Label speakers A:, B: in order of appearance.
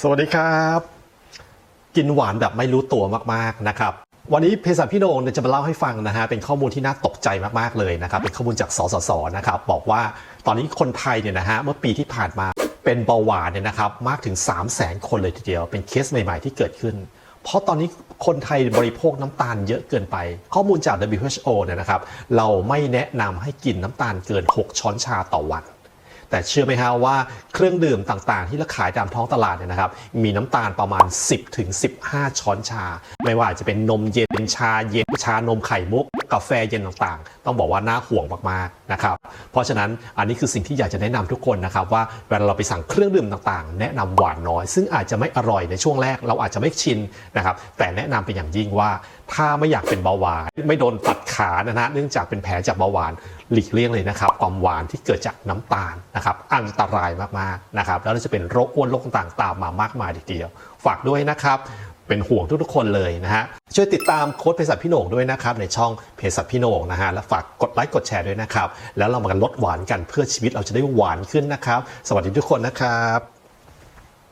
A: สวัสดีครับ กินหวานแบบไม่รู้ตัวมากๆนะครับ วันนี้เภสัชพี่โหนงเนี่ยจะมาเล่าให้ฟังนะฮะเป็นข้อมูลที่น่าตกใจมากๆเลยนะครับ เป็นข้อมูลจากสสสนะครับ บอกว่าตอนนี้คนไทยเนี่ยนะฮะเมื่อปีที่ผ่านมาเป็นเบาหวานเนี่ยนะครับมากถึง 3 0 0 0 0 0 คนเลยทีเดียว เป็นเคสใหม่ๆที่เกิดขึ้น เพราะตอนนี้คนไทยบริโภคน้ำตาลเยอะเกินไป ข้อมูลจาก WHO เนี่ยนะครับ เราไม่แนะนำให้กินน้ำตาลเกิน 6 ช้อนชาต่อวัน แต่เชื่อไหมฮะว่าเครื่องดื่มต่างๆ ที่เราขายตามท้องตลาดเนี่ยนะครับ มีน้ำตาลประมาณ 10ถึง15 ช้อนชา ไม่ว่าจะเป็นนมเย็นชาเย็นชานมไข่มุก กาแฟเย็นต่างๆ ต้องบอกว่าน่าห่วงมากๆนะครับเพราะฉะนั้นอันนี้คือสิ่งที่อยากจะแนะนำทุกคนนะครับว่าเวลาเราไปสั่งเครื่องดื่มต่างๆ แนะนำหวานน้อย ซึ่งอาจจะไม่อร่อยในช่วงแรกเราอาจจะไม่ชินนะครับแต่แนะนำเป็นอย่างยิ่งว่า ถ้าไม่อยากเป็นเบาหวาน ไม่โดนตัดขานะฮะเนื่องจากเป็นแผลจากเบาหวานหลีกเลี่ยงเลยนะครับความหวานที่เกิดจากน้ำตาลนะครับอันตรายมากๆนะครับแล้วจะเป็นโรคอ้วนโรคต่างๆตามมามากมายทีเดียว ฝากด้วยนะครับเป็นห่วงทุกๆคนเลยนะฮะ ช่วยติดตามโค้ดเภสัชพี่โหน่งด้วยนะครับ ในช่องเภสัชพี่โหน่งนะฮะ และฝากกดไลค์กดแชร์ด้วยนะครับ แล้วเรามากันลดหวานกันเพื่อชีวิตเราจะได้หวานขึ้นนะครับ สวัสดีทุกคนนะครับ